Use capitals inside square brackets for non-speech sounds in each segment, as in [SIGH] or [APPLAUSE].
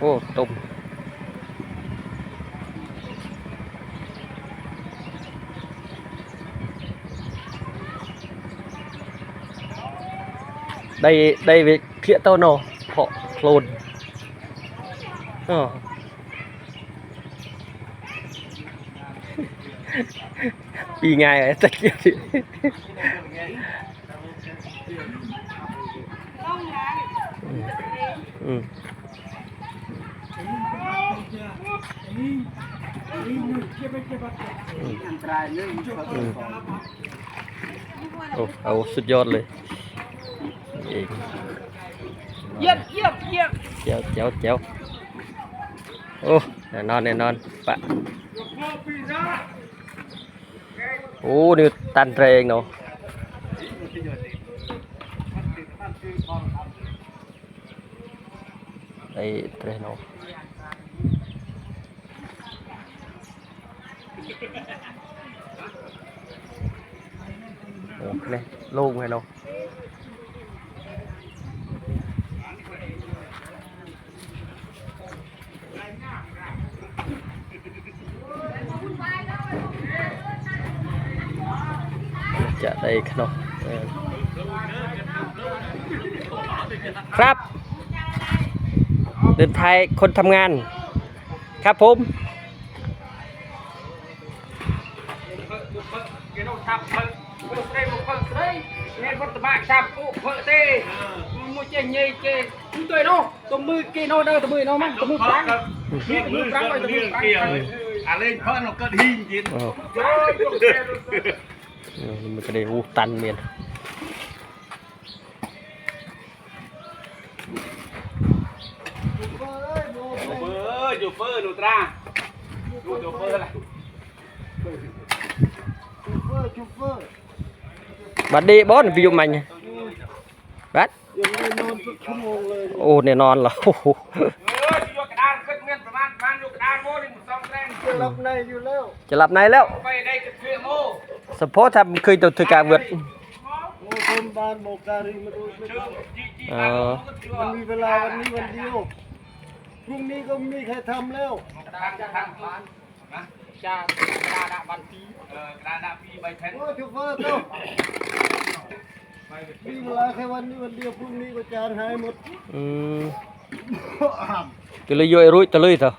อ้ตุ่มได้ได้về phía tao nó họ lồn ờ [LAUGHS] bị ngài ở tất kia โอ้เอาสุดยอดเลยเองเยียบเยียบเยียบเจ้าเจ้าเจ้าโอ้แน่นอนแน่นอนปะโอ้นี่ตันแรงเนาะไอ้เทรนเนาะ โอ้เนี่ยล่งไงเนาจะได้ขนมครับ เดินทายคนทำงาน ครับผม គេនោះឆាប់មើលមើលស្រីមកមើលស្រីនេះវត្តបាក់ឆាប់អូមើលទេមួយចេះញីគេទុយនោះទៅមើលគេនោះដើរទៅមើលនោះមកទៅមើលប្រាំងនេះទៅមើលប្រាំងទៅមើលប្រាំង អាលេងផើnó កើតហ៊ីងទៀត อ๋อ ចូលយកគេ เออมันก็ได้อู้ตันเมียน ជូហ្វឺអើយជូហ្វឺនូត្រាជូហ្វឺឡា บัดดีบอสวิวมันบัด ยังไม่ นอนสักชั่วโมงเลย โอ้เนี่ยนอนเหรอโอ้โห អើយយកកដាលគិតមានប្រមាណប្រមាណយកកដាលមកនេះមិនសំត្រែង จะรับในอยู่แล้ว จะหลับในแล้ว ไปได้គិតគ្រាមក สปอร์ตทำเคยตัวถือการเวด โอ้คนบ้านโมการีมาดูไม่ ជើ ได้ ងជីជី អឺ បានមកទៅ มันมีเวลาวันนี้วันเดียวพรุ่งนี้ก็ไม่มีใครทำแล้ว កដាល ចាខាងបានណា ចាកដាដាក់បានពី អឺកដាលដាក់ពី3ផែន โอ้ชูเฟอร์ต้องมีเวลาแค่วันนี้วันเดียวพรุ่งนี้ก็จานหายหมด อืมก็เลยโยยรุ่ยตะลุยเถอะ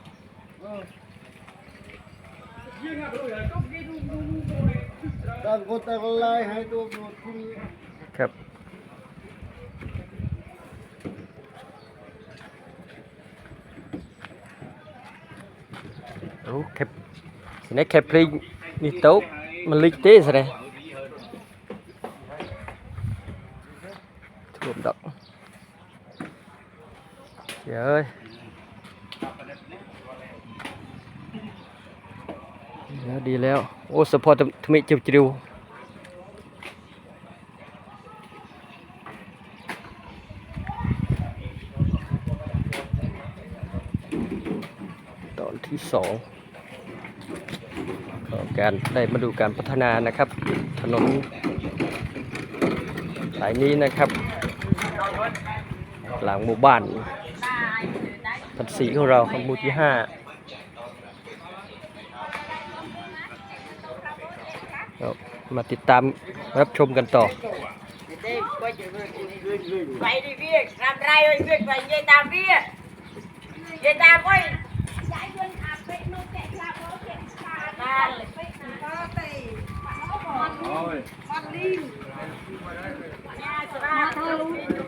ต่างคนต่างลายหายตัวหมดพรุ่งนี้ ครับโอ้แคป สิเนี่แคปพลิงนี่โต๊ะมันลิกเต้สิเนี่ยท่วมดอกเดี๋ยวเอ้ยแล้วดีแล้ว โอ้สปอร์ตทำไมจิวจิวตอนที่สอง การได้มาดูการพัฒนานะครับ ถนนสายนี้นะครับ หลังหมู่บ้านพันสีของเราของหมู่ที่ห้าก็มาติดตามรับชมกันต่อ Vậy đi việc, làm rai ơi việc vậy về tạm việc. Về tạm ơi. Bây giờ sợ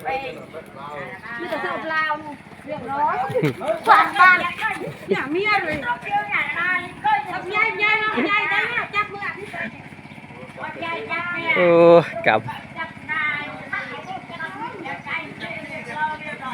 ไปเสือกลาวเรียงร้อยฝากบ้านเนี่ยเมียเลยทำยายยายยายได้เนี่ยจับมืออะพี่เต๋อ โอ้กับ